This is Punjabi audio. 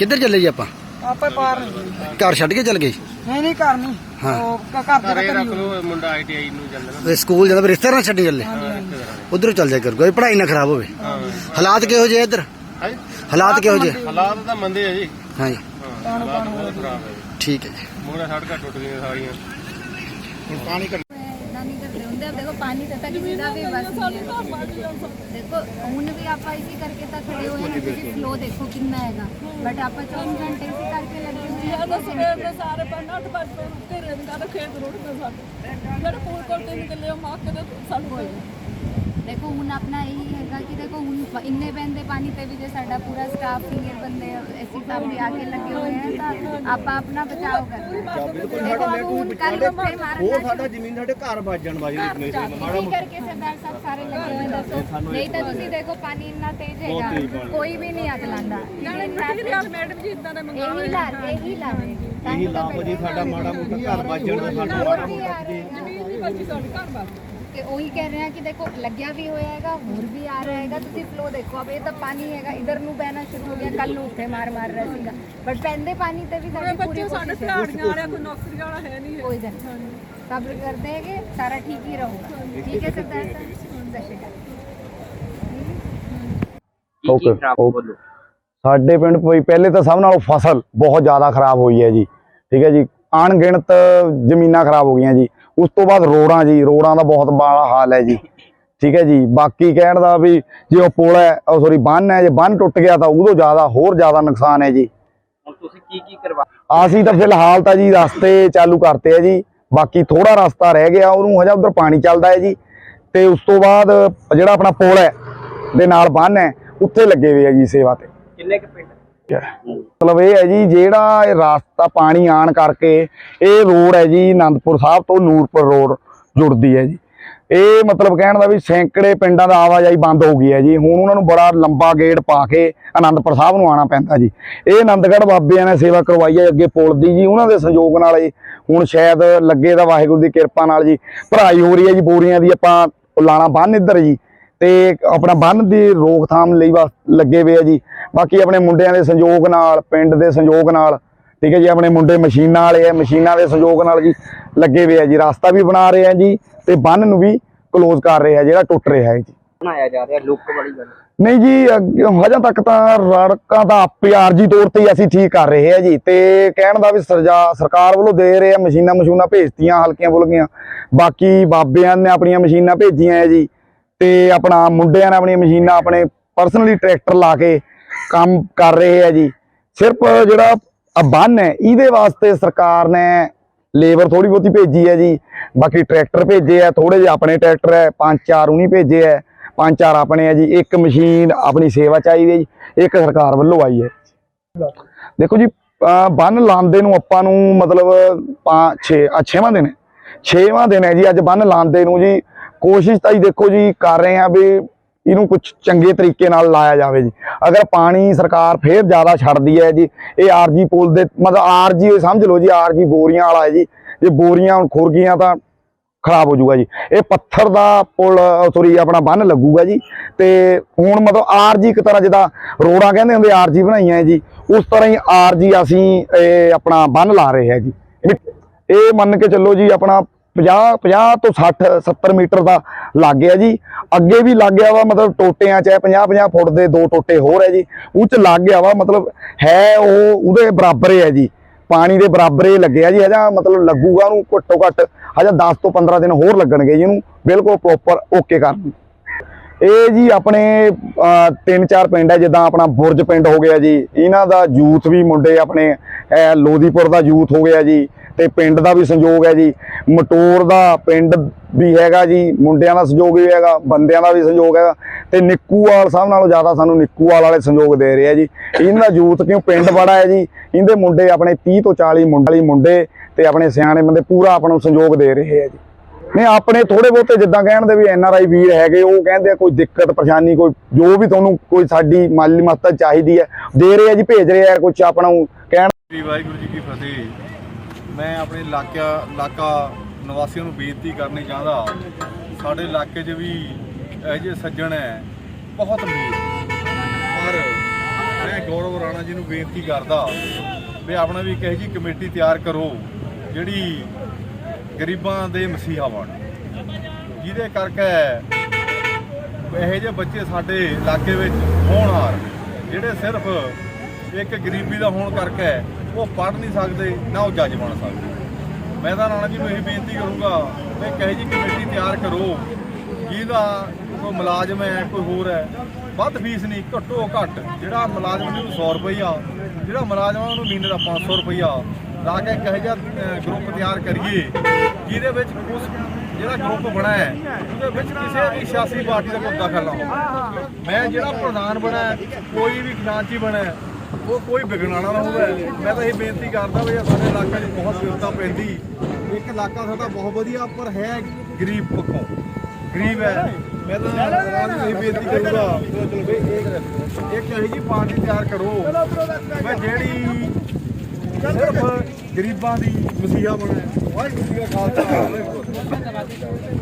ਕਿੱਧਰ ਚੱਲੇ ਜੀ ਆਪਾਂ? ਆਪੇ ਪਾਰ ਨਹੀਂ ਘਰ ਛੱਡ ਕੇ ਚੱਲ ਗਏ? ਨਹੀਂ ਨਹੀਂ ਘਰ ਨਹੀਂ। ਹਾਂ। ਉਹ ਘਰ ਦੇ ਤਾਂ ਕਰੀ ਹੋਈ। ਮੁੰਡਾ ਆਈਟੀਆਈ ਨੂੰ ਜਾਂਦਾ ਨਾ ਤੇ ਸਕੂਲ ਜਾਂਦਾ ਫਿਰ ਰਿਸ਼ਤੇਦਾਰਾਂ ਛੱਡੀ ਚੱਲੇ? ਉਧਰੋਂ ਚੱਲ ਜਾ ਕਰ ਕੋਈ ਪੜ੍ਹਾਈ ਨਾ ਖਰਾਬ ਹੋਵੇ। ਹਾਲਾਤ ਕਿਹੋ ਜਿਹੇ ਇੱਧਰ? ਹਾਂਜੀ ਹਾਲਾਤ ਕਿਹੋ ਜਿਹੇ? ਹਾਲਾਤ ਤਾਂ ਮੰਦੇ ਆ ਜੀ। ਹਾਂਜੀ। ਹਾਂ ਹਾਲਾਤ ਬਹੁਤ ਖਰਾਬ ਹੈ ਜੀ। ਠੀਕ ਹੈ ਜੀ। ਮੋੜਾ ਸੜਕਾਂ ਟੁੱਟ ਗਈਆਂ ਸਾਰੀਆਂ। ਇਦਾਂ पानी तो तक सीधा भी बस नहीं है देखो ਹੁਣ ਵੀ ਆਪਾਂ ਇਸੇ ਕਰਕੇ ਤਾਂ ਖੜੇ ਹੋਏ ਹਾਂ ਤੁਸੀਂ ਫਲੋ ਦੇਖੋ ਕਿੰਨਾ ਹੈਗਾ ਬਟ ਆਪਾਂ 24 ਘੰਟੇ ਇਸੇ ਕਰਕੇ ਲੱਗੇ ਹੋਏ ਹਾਂ ਸਾਡਾ ਸਵੇਰ ਦੇ ਸਾਰੇ ਪਿੰਡ ਅੱਠ ਵੱਜ ਪਏ ਉੱਤੇ ਰਹਿੰਦਾ ਤੇ ਖੇਤ ਰੁੜਦੇ ਸਾਡੇ ਜਿਹੜੇ ਪੂਲ ਕੋਲ ਤੇ ਨਿਕਲੇ ਮਾਰ ਕੇ ਤੇ ਸਾਨੂੰ ਹੋਏ ਦੇਖੋ ਹੁਣ ਆਪਣਾ ਇਹੀ ਹੈਗਾ ਕਿ ਦੇਖੋ ਹੁਣ ਪ- ਇੰਨੇ ਬੰਦੇ ਪਾਣੀ ਤੇ ਵੀ ਜੇ ਸਾਡਾ ਪੂਰਾ ਸਟਾਫ ਸੀਨੀਅਰ ਬੰਦੇ ਐਸੀ ਸਾਹਿਬ ਵੀ ਆ ਕੇ ਲੱਗੇ ਹੋਏ ਆ ਤਾਂ ਆਪਾਂ ਆਪਣਾ ਬਚਾਓ ਕਰਦੇ ਉਹ ਸਾਡਾ ਜ਼ਮੀਨ ਸਾਡੇ ਘਰ ਵੱਜਣ ਵਾਲੀ ਨਹੀਂ ਮਾੜਾ ਕਰਕੇ ਸਰਦਾਰ ਸਾਹਿਬ ਸਾਰੇ ਲੱਗੇ ਹੋਏ ਦੱਸੋ। ਨਹੀਂ ਤਾਂ ਤੁਸੀਂ ਦੇਖੋ ਪਾਣੀ ਇੰਨਾ ਤੇਜ਼ ਹੈਗਾ ਕੋਈ ਵੀ ਨਹੀਂ ਅੱਗ ਲਾਂਦਾ ਨਾਲੇ ਟ੍ਰੈਫਿਕ ਮੈਡਮ ਜੀ ਇਦਾਂ ਦਾ ਮੰਗਾ ਹੋਇਆ ਇਹੀ ਇਹੀ ਲਾਵੇ ਇਹੀ ਲਾਭ ਜੀ ਸਾਡਾ ਮਾੜਾ ਮੋਟਾ ਘਰ ਵੱਜਣ ਦਾ ਸਾਡਾ ਮਾੜਾ ਮੋਟਾ ਜ਼ਮੀਨ ਦੀ ਬੱਚੀ ਸਾਡੇ ਘਰ ਵੱਜ ਤੇ ਉਹੀ ਕਹਿ ਰਹੇ ਕਿ ਦੇਖੋ ਲੱਗਿਆ ਵੀ ਹੋਇਆ ਹੈਗਾ ਹੋਰ ਵੀ ਆ ਰਿਹਾ ਹੈਗਾ। ਤੁਸੀਂ ਫਲੋ ਦੇਖੋ ਅਬ ਇਹ ਤਾਂ ਪਾਣੀ ਹੈਗਾ ਇਧਰ ਨੂੰ ਬਹਿਣਾ ਸ਼ੁਰੂ ਹੋ ਗਿਆ ਕੱਲ ਨੂੰ ਉੱਥੇ ਮਾਰ ਮਾਰ ਰਿਹਾ ਸੀਗਾ। ਬਟ ਪੈਂਦੇ ਪਾਣੀ ਤੇ ਵੀ ਸਾਡੀ ਪੂਰੀ ਬੱਚੇ ਸਾਡੇ ਕੋਸ਼ਿਸ਼ ਹੈ। ਵਾਲਿਆ ਕੋਈ ਨੌਕਰੀ ਵਾਲਾ ਹੈ ਨਹੀਂ ਕੋਈ ਗੱਲ ਨਹੀਂ। ਸਬਰ ਕਰਦੇ ਹੈਗੇ ਸਾਰਾ ਠੀਕ ਹੀ ਰਹੂਗਾ। ਠੀਕ ਹੈ ਸਰਦਾਰ ਸਾਹਿਬ? ਸਤਿ ਸ਼੍ਰੀ ਅਕਾਲ। Okay okay. ਸਾਡੇ ਪਿੰਡ ਕੋਈ ਪਹਿਲੇ ਤਾਂ ਸਭ ਨਾਲੋਂ ਫਸਲ ਬਹੁਤ ਜ਼ਿਆਦਾ ਖਰਾਬ ਹੋਈ ਹੈ ਜੀ। ਠੀਕ ਹੈ ਜੀ। ਅਣਗਿਣਤ ਜ਼ਮੀਨਾਂ ਖਰਾਬ ਹੋ ਗਈਆਂ ਜੀ। ਉਸ ਤੋਂ ਬਾਅਦ ਰੋਡਾਂ ਜੀ ਰੋਡਾਂ ਦਾ ਬਹੁਤ ਮਾੜਾ ਹਾਲ ਹੈ ਜੀ। ਠੀਕ ਹੈ ਜੀ। ਬਾਕੀ ਕਹਿਣ ਦਾ ਵੀ ਜੇ ਉਹ ਪੁਲ ਹੈ ਉਹ ਸੋਰੀ ਬੰਨ ਹੈ ਜੇ ਬੰਨ ਟੁੱਟ ਗਿਆ ਤਾਂ ਉਦੋਂ ਜ਼ਿਆਦਾ ਹੋਰ ਜ਼ਿਆਦਾ ਨੁਕਸਾਨ ਹੈ ਜੀ। ਤੁਸੀਂ ਕੀ ਕੀ ਕਰਵਾ ਅਸੀਂ ਤਾਂ ਫਿਲਹਾਲ ਤਾਂ ਜੀ ਰਸਤੇ ਚਾਲੂ ਕਰਤੇ ਆ ਜੀ। ਬਾਕੀ ਥੋੜਾ ਰਸਤਾ ਰਹਿ ਗਿਆ ਉਹਨੂੰ ਹਜੇ ਉਧਰ ਪਾਣੀ ਚੱਲਦਾ ਹੈ ਜੀ। ਤੇ ਉਸ ਤੋਂ ਬਾਅਦ ਜਿਹੜਾ ਆਪਣਾ ਪੁਲ ਹੈ ਦੇ ਨਾਲ ਬੰਨ ਹੈ ਉੱਥੇ ਲੱਗੇ ਹੋਏ ਆ ਜੀ ਸੇਵਾ ਤੇ। ਕਿੰਨੇ ਕੁ ਪਿੰਡ ਮਤਲਬ ਇਹ ਹੈ ਜੀ ਜਿਹੜਾ ਇਹ ਰਸਤਾ ਪਾਣੀ ਆਣ ਕਰਕੇ ਇਹ ਰੋਡ ਹੈ ਜੀ ਆਨੰਦਪੁਰ ਸਾਹਿਬ ਤੋਂ ਨੂਰਪੁਰ ਰੋਡ ਜੁੜਦੀ ਹੈ ਜੀ। ਇਹ ਮਤਲਬ ਕਹਿਣ ਦਾ ਵੀ ਸੈਂਕੜੇ ਪਿੰਡਾਂ ਦਾ ਆਵਾਜਾਈ ਬੰਦ ਹੋ ਗਈ ਹੈ ਜੀ। ਹੁਣ ਉਹਨਾਂ ਨੂੰ ਬੜਾ ਲੰਬਾ ਗੇੜ ਪਾ ਕੇ ਆਨੰਦਪੁਰ ਸਾਹਿਬ ਨੂੰ ਆਣਾ ਪੈਂਦਾ ਜੀ। ਇਹ ਆਨੰਦਗੜ੍ਹ ਬਾਬਿਆਂ ਨੇ ਸੇਵਾ ਕਰਵਾਈ ਹੈ ਅੱਗੇ ਪੁਲ ਦੀ ਜੀ ਉਹਨਾਂ ਦੇ ਸੰਯੋਗ ਨਾਲ ਹੀ ਹੁਣ ਸ਼ਾਇਦ ਲੱਗੇ ਦਾ ਵਾਹਿਗੁਰੂ ਦੀ ਕਿਰਪਾ ਨਾਲ ਜੀ। ਭਰਾਈ ਹੋ ਰਹੀ ਹੈ ਜੀ ਬੋਰੀਆਂ ਦੀ ਆਪਾਂ ਲਾਣਾ ਬੰਨ ਇੱਧਰ ਜੀ। ਤੇ ਆਪਣਾ ਬੰਨ ਦੀ ਰੋਕਥਾਮ ਲਈ ਬਸ ਲੱਗੇ ਹੋਏ ਆ ਜੀ। ਬਾਕੀ ਆਪਣੇ ਮੁੰਡਿਆਂ ਦੇ ਸੰਯੋਗ ਨਾਲ ਪਿੰਡ ਦੇ ਸੰਯੋਗ ਨਾਲ ਠੀਕ ਹੈ ਜੀ ਆਪਣੇ ਮੁੰਡੇ ਮਸ਼ੀਨਾਂ ਵਾਲੇ ਆ ਮਸ਼ੀਨਾਂ ਦੇ ਸੰਯੋਗ ਨਾਲ ਜੀ ਲੱਗੇ ਹੋਏ ਆ ਜੀ। ਰਸਤਾ ਵੀ ਬਣਾ ਰਹੇ ਆ ਜੀ ਤੇ ਬੰਨ ਨੂੰ ਵੀ ਕਲੋਜ਼ ਕਰ ਰਹੇ ਆ ਜਿਹੜਾ ਟੁੱਟ ਰਿਹਾ ਹੈ ਜੀ। ਬਣਾਇਆ ਜਾ ਰਿਹਾ ਲੁੱਕ ਵਾਲੀ ਗੱਲ। ਨਹੀਂ ਜੀ ਹਜੇ ਤੱਕ ਤਾਂ ਰੜਕਾਂ ਦਾ ਆਪੇ ਆਰਜੀ ਤੌਰ ਤੇ ਅਸੀਂ ਠੀਕ ਕਰ ਰਹੇ ਆ ਜੀ। ਤੇ ਕਹਿਣ ਦਾ ਵੀ ਸਰਜਾ ਸਰਕਾਰ ਵੱਲੋਂ ਦੇ ਰਹੇ ਆ ਮਸ਼ੀਨਾਂ ਮਸ਼ੂਨਾਂ ਭੇਜਤੀਆਂ ਹਲਕੀਆਂ ਫੁਲਕੀਆਂ ਬਾਕੀ ਬਾਬਿਆਂ ਨੇ ਆਪਣੀਆਂ ਮਸ਼ੀਨਾਂ ਭੇਜੀਆਂ ਹੈ ਜੀ। ਤੇ ਆਪਣਾ ਮੁੰਡਿਆਂ ਨੇ ਆਪਣੀਆਂ ਮਸ਼ੀਨਾਂ ਆਪਣੇ ਪਰਸਨਲੀ ਟਰੈਕਟਰ ਲਾ ਕੇ ਕੰਮ ਕਰ ਰਹੇ ਆ ਜੀ। ਸਿਰਫ ਜਿਹੜਾ ਆ ਬੰਨ ਹੈ, ਇਹਦੇ ਵਾਸਤੇ ਸਰਕਾਰ ਨੇ ਲੇਬਰ ਥੋੜੀ ਬਹੁਤੀ ਭੇਜੀ ਹੈ ਜੀ। ਬਾਕੀ ਟਰੈਕਟਰ ਭੇਜੇ ਆ ਥੋੜੇ ਜਿਹੇ ਆਪਣੇ ਟਰੈਕਟਰ ਹੈ, ਪੰਜ ਚਾਰ ਉਹਨੀ ਭੇਜੇ ਆ, ਪੰਜ ਚਾਰ ਆਪਣੇ ਆ ਜੀ। ਇੱਕ ਮਸ਼ੀਨ ਆਪਣੀ ਸੇਵਾ ਚਾਹੀਦੀ ਹੈ ਜੀ, ਇੱਕ ਸਰਕਾਰ ਵੱਲੋਂ ਆਈ ਹੈ। ਦੇਖੋ ਜੀ ਬੰਨ ਲਾਂਦੇ ਨੂੰ ਆਪਾਂ ਨੂੰ ਮਤਲਬ 5 6 ਛੇਵਾਂ ਦਿਨ ਹੈ। ਛੇਵਾਂ ਦਿਨ ਹੈ ਜੀ, ਅੱਜ ਬੰਨ ਲਾਂਦੇ ਨੂੰ ਜੀ ਕੋਸ਼ਿਸ਼ ਤਾਂ ਜੀ ਦੇਖੋ ਜੀ ਕਰ ਰਹੇ ਆ ਵੀ ਇਹਨੂੰ ਕੁਝ ਚੰਗੇ ਤਰੀਕੇ ਨਾਲ ਲਾਇਆ ਜਾਵੇ ਜੀ। ਅਗਰ ਪਾਣੀ ਸਰਕਾਰ ਫੇਰ ਜ਼ਿਆਦਾ ਛੱਡਦੀ ਹੈ ਜੀ, ਇਹ ਆਰਜੀ ਪੁਲ ਦੇ ਮਤਲਬ ਆਰਜੀ ਸਮਝ ਲਓ ਜੀ ਆਰਜੀ ਬੋਰੀਆਂ ਵਾਲਾ ਹੈ ਜੀ। ਜੇ ਬੋਰੀਆਂ ਹੁਣ ਖੁਰ ਗਈਆਂ ਤਾਂ ਖਰਾਬ ਹੋ ਜਾਊਗਾ ਜੀ। ਇਹ ਪੱਥਰ ਦਾ ਪੁਲ ਸੋਰੀ ਆਪਣਾ ਬੰਨ ਲੱਗੂਗਾ ਜੀ। ਤੇ ਹੁਣ ਮਤਲਬ ਆਰਜੀ ਇੱਕ ਤਰ੍ਹਾਂ ਜਿੱਦਾਂ ਰੋੜਾਂ ਕਹਿੰਦੇ ਹੁੰਦੇ ਆਰਜੀ ਬਣਾਈਆਂ ਜੀ। ਉਸ ਤਰ੍ਹਾਂ ਹੀ ਆਰਜੀ ਅਸੀਂ ਇਹ ਆਪਣਾ ਬੰਨ ਲਾ ਰਹੇ ਹਾਂ ਜੀ। ਇਹ ਮੰਨ ਕੇ ਚੱਲੋ ਜੀ ਆਪਣਾ 50 50 ਤੋਂ 60 70 ਮੀਟਰ ਦਾ ਲੱਗ ਗਿਆ ਜੀ। ਅੱਗੇ ਵੀ ਲੱਗ ਗਿਆ ਵਾ, ਮਤਲਬ ਟੋਟਿਆਂ 'ਚ 50 50 ਫੁੱਟ ਦੇ ਦੋ ਟੋਟੇ ਹੋਰ ਹੈ ਜੀ। ਉਹ 'ਚ ਲੱਗ ਗਿਆ ਵਾ, ਮਤਲਬ ਹੈ ਉਹ ਉਹਦੇ ਬਰਾਬਰ ਹੈ ਜੀ। ਪਾਣੀ ਦੇ ਬਰਾਬਰ ਹੀ ਲੱਗਿਆ ਜੀ, ਹਜਾ ਮਤਲਬ ਲੱਗੂਗਾ ਉਹਨੂੰ ਘੱਟੋ ਘੱਟ, ਹਜਾ 10 ਤੋਂ 15 ਦਿਨ ਹੋਰ ਲੱਗਣਗੇ ਜੀ ਇਹਨੂੰ ਬਿਲਕੁਲ ਪ੍ਰੋਪਰ ਓਕੇ ਕਰਨ ਇਹ ਜੀ ਆਪਣੇ ਤਿੰਨ ਚਾਰ ਪਿੰਡ ਹੈ ਜਿੱਦਾਂ ਆਪਣਾ ਬੁਰਜ ਪਿੰਡ ਹੋ ਗਿਆ ਜੀ। ਇਹਨਾਂ ਦਾ ਯੂਥ ਵੀ ਮੁੰਡੇ ਆਪਣੇ ਅਹ, ਲੋਧੀਪੁਰ ਦਾ ਯੂਥ ਹੋ ਗਿਆ ਜੀ ਤੇ ਪਿੰਡ ਦਾ ਵੀ ਸੰਯੋਗ ਹੈ ਜੀ। ਮਟੋਰ ਦਾ ਪਿੰਡ ਵੀ ਹੈਗਾ ਜੀ ਮੁੰਡਿਆਂ ਦਾ ਸੰਯੋਗ ਵੀ ਹੈਗਾ ਬੰਦਿਆਂ ਦਾ ਵੀ ਸੰਯੋਗ ਹੈਗਾ ਤੇ ਨਿੱਕੂਵਾਲ ਸਭ ਨਾਲੋਂ ਜ਼ਿਆਦਾ ਸਾਨੂੰ ਨਿੱਕੂਵਾਲ ਵਾਲੇ ਸੰਯੋਗ ਦੇ ਰਹੇ ਆ ਜੀ। ਇਹਨਾਂ ਦਾ ਯੂਥ ਕਿਉਂ ਪਿੰਡ ਬੜਾ ਹੈ ਜੀ? ਇਹਦੇ ਮੁੰਡੇ ਆਪਣੇ 30 ਤੋਂ 40 ਮੁੰਡਲੀ ਮੁੰਡੇ ਤੇ ਆਪਣੇ ਸਿਆਣੇ ਬੰਦੇ ਪੂਰਾ ਆਪਾਂ ਨੂੰ ਸੰਯੋਗ ਦੇ ਰਹੇ ਹੈ ਜੀ। ਨਹੀਂ, ਆਪਣੇ ਥੋੜੇ ਬਹੁਤੇ ਜਿੱਦਾਂ ਕਹਿਣ ਦੇ ਵੀ ਐਨ ਆਰ ਆਈ ਵੀਰ ਹੈਗੇ, ਉਹ ਕਹਿੰਦੇ ਆ ਕੋਈ ਦਿੱਕਤ, ਪਰੇਸ਼ਾਨੀ, ਕੋਈ ਜੋ ਵੀ ਤੁਹਾਨੂੰ ਕੋਈ ਸਾਡੀ ਮਾਲੀ ਮਦਦ ਚਾਹੀਦੀ ਹੈ, ਦੇ ਰਹੇ ਆ ਜੀ, ਭੇਜ ਰਹੇ ਆ ਕੁਝ ਆਪਣਾ ਨੂੰ ਕਹਿਣ। ਜੀ, ਵਾਹਿਗੁਰੂ ਜੀ ਕੀ ਫਤਿਹ। ਮੈਂ ਆਪਣੇ ਇਲਾਕਾ ਇਲਾਕਾ ਨਿਵਾਸੀਆਂ ਨੂੰ ਬੇਨਤੀ ਕਰਨੀ ਚਾਹੁੰਦਾ ਸਾਡੇ ਇਲਾਕੇ 'ਚ ਵੀ ਇਹੋ ਜਿਹੇ ਸੱਜਣ ਹੈ, ਬਹੁਤ ਅਮੀਰ। ਪਰ ਮੈਂ ਗੌਰਵ ਰਾਣਾ ਜੀ ਨੂੰ ਬੇਨਤੀ ਕਰਦਾ ਵੀ ਆਪਣਾ ਵੀ ਇੱਕ ਇਹੋ ਜਿਹੀ ਕਮੇਟੀ ਤਿਆਰ ਕਰੋ, ਜਿਹੜੀ ਗਰੀਬਾਂ ਦੇ ਮਸੀਹਾ ਬਣ ਜਿਹਦੇ ਕਰਕੇ ਇਹੋ ਜਿਹੇ ਬੱਚੇ ਸਾਡੇ ਇਲਾਕੇ ਵਿੱਚ ਹੋਣਹਾਰ ਜਿਹੜੇ ਸਿਰਫ ਇੱਕ ਗਰੀਬੀ ਦਾ ਹੋਣ ਕਰਕੇ ਉਹ ਪੜ੍ਹ ਨਹੀਂ ਸਕਦੇ, ਨਾ ਉਹ ਜੱਜ ਬਣ ਸਕਦੇ। ਮੈਂ ਤਾਂ ਰਾਣਾ ਜੀ ਨੂੰ ਇਹ ਬੇਨਤੀ ਕਰੂੰਗਾ ਵੀ ਇੱਕ ਇਹੋ ਜਿਹੀ ਕਮੇਟੀ ਤਿਆਰ ਕਰੋ, ਜਿਹਦਾ ਕੋਈ ਮੁਲਾਜ਼ਮ ਹੈ, ਕੋਈ ਹੋਰ ਹੈ, ਵੱਧ ਫੀਸ ਨਹੀਂ, ਘੱਟੋ ਘੱਟ ਜਿਹੜਾ ਮੁਲਾਜ਼ਮ ਨੂੰ 100 ਰੁਪਈਆ, ਜਿਹੜਾ ਮੁਲਾਜ਼ਮ ਆ ਉਹਨੂੰ ਮਹੀਨੇ ਦਾ 500 ਰੁਪਈਆ ਲਾ ਕੇ ਇੱਕ ਇਹੋ ਜਿਹਾ ਗਰੁੱਪ ਤਿਆਰ ਕਰੀਏ, ਜਿਹਦੇ ਵਿੱਚ ਉਸ ਜਿਹੜਾ ਗਰੁੱਪ ਬਣਾ ਹੈ, ਉਹਦੇ ਵਿੱਚ ਕਿਸੇ ਵੀ ਸਿਆਸੀ ਪਾਰਟੀ ਦਾ ਕੋਈ ਦਖਲ ਨਾ ਹੋਵੇ। ਮੈਂ ਜਿਹੜਾ ਪ੍ਰਧਾਨ ਬਣਾ ਕੋਈ ਵੀ ਖਜ਼ਾਨਚੀ ਬਣਾ ਉਹ ਕੋਈ ਵਿਗੜਾਣਾ ਨਾ ਹੋਵੇ। ਮੈਂ ਤਾਂ ਇਹ ਬੇਨਤੀ ਕਰਦਾ ਵੀ ਸਾਡੇ ਇਲਾਕੇ 'ਚ ਬਹੁਤ ਵਿਵਸਥਾ ਪੈਂਦੀ। ਇੱਕ ਇਲਾਕਾ ਸਾਡਾ ਬਹੁਤ ਵਧੀਆ, ਪਰ ਹੈ ਗਰੀਬ ਪੱਖੋਂ। ਗਰੀਬ ਹੈ। ਮੈਂ ਤਾਂ ਇਹ ਬੇਨਤੀ ਕਰੂੰਗਾ ਵੀ ਇੱਕ ਇੱਕ ਇਹੋ ਜਿਹੀ ਪਾਰਟੀ ਤਿਆਰ ਕਰੋ। ਮੈਂ ਜਿਹੜੀ ਸਿਰਫ ਗਰੀਬਾਂ ਦੀ ਮਸੀਹਾ ਬਣੇ ਵਾਹਿਗੁਰੂ ਜੀ ਕਾ ਖਾਲਸਾ ਵਾਹਿਗੁਰੂ